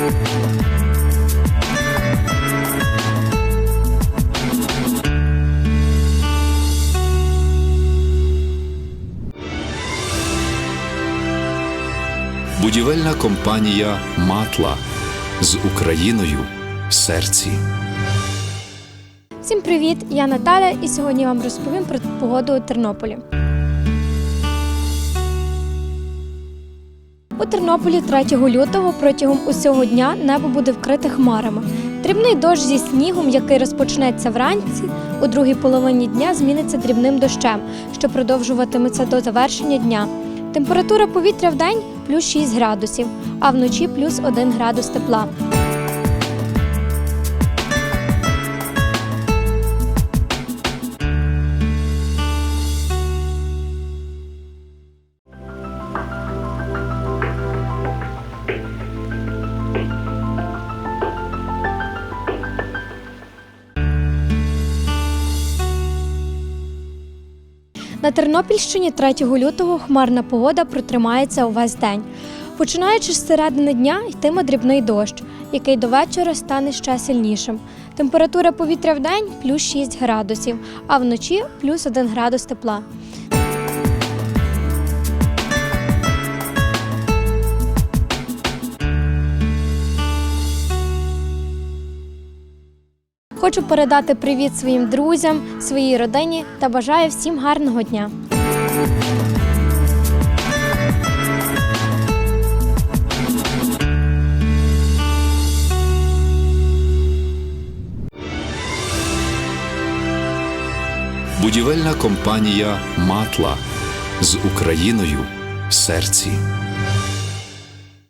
Будівельна компанія Матла з Україною в серці. Всім привіт! Я Наталя, і сьогодні вам розповім про погоду у Тернополі. У Тернополі 3 лютого протягом усього дня небо буде вкрите хмарами. Дрібний дощ зі снігом, який розпочнеться вранці, у другій половині дня зміниться дрібним дощем, що продовжуватиметься до завершення дня. Температура повітря в день плюс 6 градусів, а вночі плюс 1 градус тепла. На Тернопільщині 3 лютого хмарна погода протримається увесь день. Починаючи з середини дня, йтиме дрібний дощ, який до вечора стане ще сильнішим. Температура повітря в день плюс 6 градусів, а вночі плюс 1 градус тепла. Хочу передати привіт своїм друзям, своїй родині та бажаю всім гарного дня. Будівельна компанія Матла з Україною в серці.